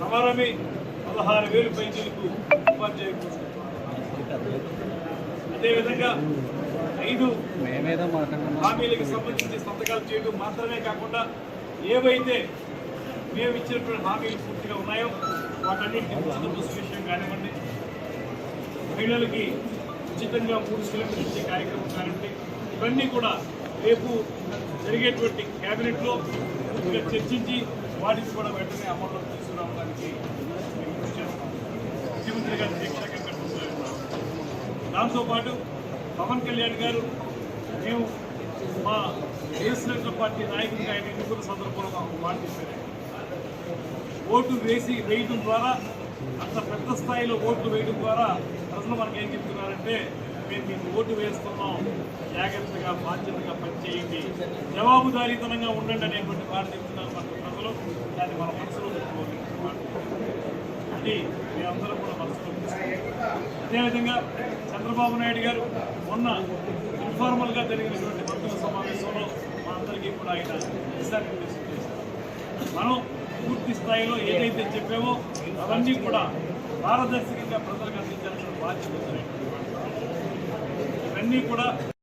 రమారమి పదహారు వేలు పైచీలకు ఉపాధ్యాయ పోస్టులు. అదేవిధంగా ఐదు హామీలకు సంబంధించి సంతకాలు చేయడం మాత్రమే కాకుండా ఏవైతే మేము ఇచ్చినటువంటి హామీలు పూర్తిగా ఉన్నాయో వాటన్నిటికీ ఉచిత బస్సు విషయం కానివ్వండి. మహిళలకి ఉచితంగా మూడు సిలిండర్లు ఇచ్చే కార్యక్రమం కానివ్వండి. ఇవన్నీ కూడా రేపు జరిగేటువంటి క్యాబినెట్లో పూర్తిగా చర్చించి వాటిని కూడా వెంటనే అమల్లోకి తీసుకురావడానికి మేము కృషి చేస్తాం ముఖ్యమంత్రి గారి దీక్ష దాంతోపాటు పవన్ కళ్యాణ్ గారు మేము మా నేషనల్ పార్టీ నాయకుడిగా ఆయన ఎన్నుకున్న సందర్భంలో మాకు మాట ఓటు వేసి వేయడం ద్వారా అంత పెద్ద స్థాయిలో ఓట్లు వేయడం ద్వారా ప్రజలు మనకి ఏం చెప్తున్నారంటే మేము మీకు ఓటు వేస్తున్నాం. జాగ్రత్తగా బాధ్యతగా పనిచేయండి. జవాబుదారీతనంగా ఉండండి అనేటువంటి మాట చెప్తున్నారు మన ప్రజలు. దాన్ని మన మనసులో పెట్టుకోవాలి. అది మేమందరం కూడా మనసులో అదేవిధంగా చంద్రబాబు నాయుడు గారు మొన్న ఇన్ఫార్మల్గా జరిగినటువంటి మంత్రుల సమావేశంలో మా అందరికీ కూడా ఆయన దిశానిర్దేశం చేశారు. మనం పూర్తి స్థాయిలో ఏదైతే చెప్పామో అవన్నీ కూడా పారదర్శకంగా ప్రజలకు అందించాల్సిన బాధ్యత ఉంది. కూడా